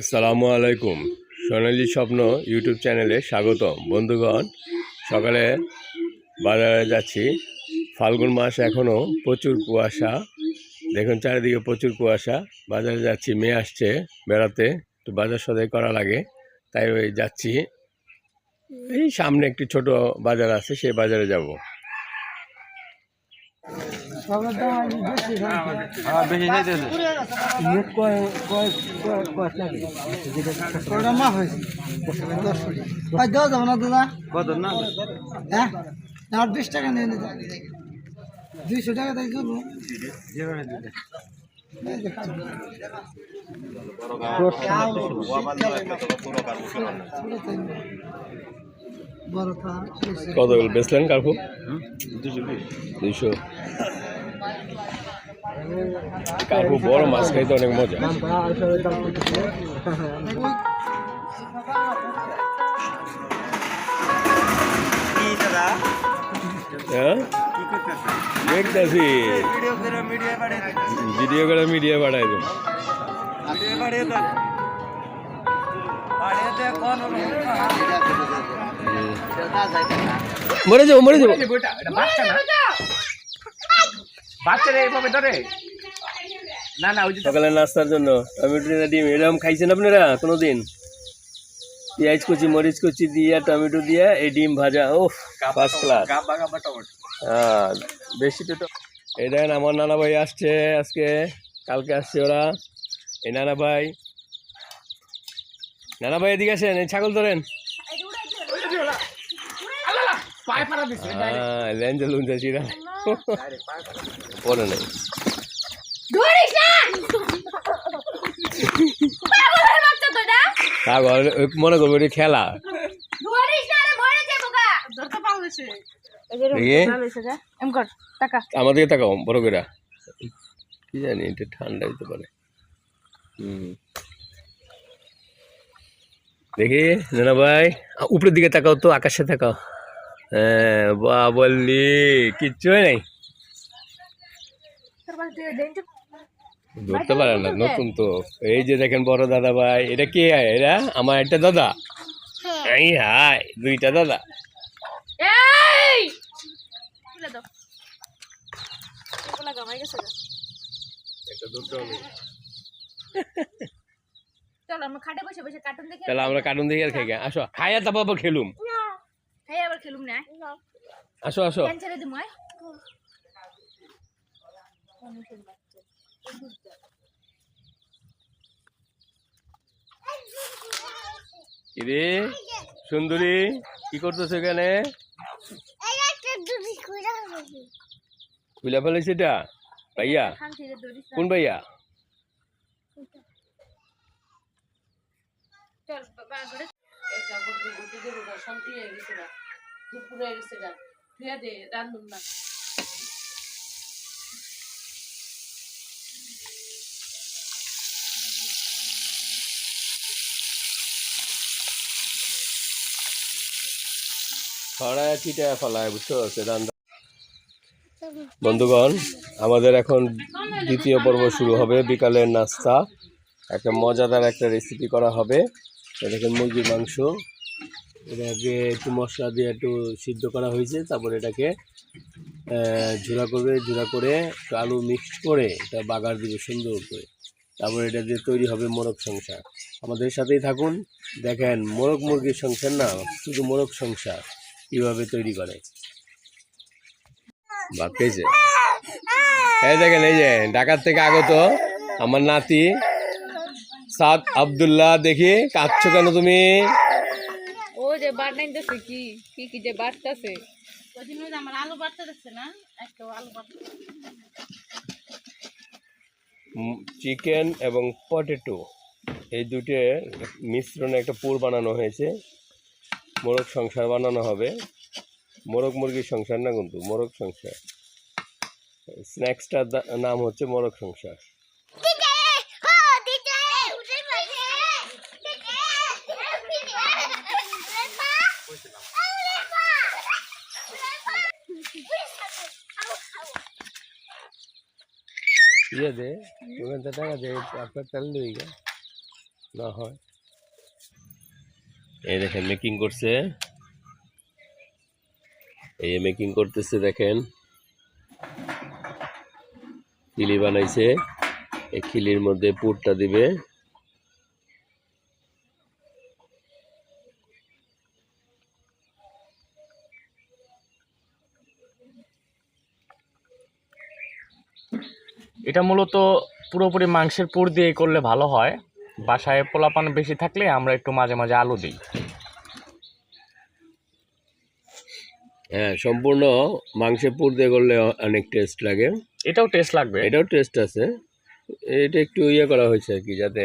আসসালামু আলাইকুম সোনালি স্বপ্ন ইউটিউব চ্যানেলে স্বাগতম। বন্ধুগণ, সকালে বাজারে যাচ্ছি। ফাল্গুন মাস এখনও প্রচুর কুয়াশা। দেখুন চারিদিকে প্রচুর কুয়াশা। বাজারে যাচ্ছি, মেয়ে আসছে বেড়াতে। একটু বাজার সদাই করা লাগে, তাই ওই যাচ্ছি। এই সামনে একটি ছোট বাজার আছে, সেই বাজারে যাব। দশ দেওয়া যাবে না দাদা কত না হ্যাঁ? আর বিশ টাকা নিয়ে নিতে দুইশো টাকা তাই তা কত বেচলেন কাকু দুইশো। কাকু বড় মাছ খাইতে অনেক মজা। হ্যাঁ? দেখতেছি। ভিডিও করে মিডিয়া পাঠাই তো মরে যাব মরে যাব। বাচ্চারা এইভাবে ধরে? না না ওই যে সকালে নাস্তার জন্য। টমেটো ডিম এরকম খাইছেন আপনারা কোনোদিন? পেঁয়াজ কুচি মরিচ কুচি দিয়ে টমেটো দিয়ে এই ডিম ভাজা ও ফার্স্ট ক্লাস হ্যাঁ বেশি তো এই দেখেন আমার নানা ভাই আসছে আজকে। কালকে আসছে ওরা। এই নানা ভাই। নানা ভাই এদিকে আসেন এই ছাগল ধরেন। পায়ে পাড়া দিছে হ্যাঁ লেঞ্জে লুঞ্জে চিরা পরে নেই ধরিস না পাগলের বাচ্চা তো এটা ছাগল মনে করব এটা খেলা ধরিস না রে মরে যাব গা ধরতে পারলে সে দেখি এম কর টাকা আমাদেরকে তাকাও বড় করে কি জানি এটা ঠান্ডা হতে পারে হুম দেখি নানা ভাই উপরের দিকে তাকাও তো আকাশে তাকাও হ্যাঁ বা বললি কিচ্ছু হয় নাই। ধরতে পারে না নতুন তো। এই যে দেখেন বড় দাদা ভাই এটা কে এরা আমার একটা দাদা। এই হাই দুইটা দাদা। আমরা কার্টুন দেখে আর খাই। আসো খাইয়া তারপর খেলুম। খেলুম না। আসো আসো। ছেড়ে দিমু কিরে সুন্দরী কি করতেছো এখানে? খুলে ফেলেছে এটা। ভাইয়া। কোন ভাইয়া? চল বাবা ঘরে। এটা বলতে বলতে দেবো না শান্তি হয়ে গেছে না। দুপুর হয়ে গেছে তুই দে রান্ধুন না। ছড়ায় চিটা ফেলায় বুঝতে পারছে রান্না বন্ধুগণ আমাদের এখন দ্বিতীয় পর্ব শুরু হবে বিকালের নাস্তা। একটা মজাদার একটা রেসিপি করা হবে। এটা দেখেন মুরগির মাংস। এটাকে একটু মশলা দিয়ে একটু সিদ্ধ করা হয়েছে, তারপর এটাকে ঝুরা করবে, ঝুরা করে একটু আলু মিক্সড করে এটা বাগার দিবে সুন্দর করে। তারপর এটা দিয়ে তৈরি হবে মোরগ সংসার আমাদের সাথেই থাকুন, দেখেন মোরগ মুরগির সংসার না, শুধু মোরগ সংসার কীভাবে তৈরি করে। ভাত পেয়েছে এই দেখেন, এই যে, ঢাকার থেকে আগত আমার নাতি সাদ আব্দুল্লাহ, দেখি কাঁদছো কেন তুমি? যে বার নাইতেছে কি? কি কি যে বাড়তেছে? আমার আলু বাড়তে দেখছে না একটা আলু বাড়তে চিকেন এবং পটেটো এই দুটো মিশ্রণে একটা পুর বানানো হয়েছে। মোরগ সংসার বানানো হবে। মোরগ মুরগির সংসার না কিন্তু মোরগ সংসার। স্ন্যাক্সটার নাম হচ্ছে মোরগ সংসার। ইয়ে দে ওখান থেকে টাকা দে, আপনার লই গা না হয়। এই দেখেন মেকিং করছে। এই মেকিং করতেছে, দেখেন। খিলি বানাইছে। এই খিলির মধ্যে পুরটা দিবে। এটা মূলত পুরোপুরি মাংসের পুর দিয়ে করলে ভালো হয়। বাসায় পোলাপান বেশি থাকলে আমরা একটু মাঝে মাঝে আলু দিই। হ্যাঁ সম্পূর্ণ মাংসের পুর দিয়ে করলে অনেক টেস্ট লাগে। এটাও টেস্ট লাগবে। এটাও টেস্ট আছে। এটা একটু ইয়ে করা হয়েছে আর কি যাতে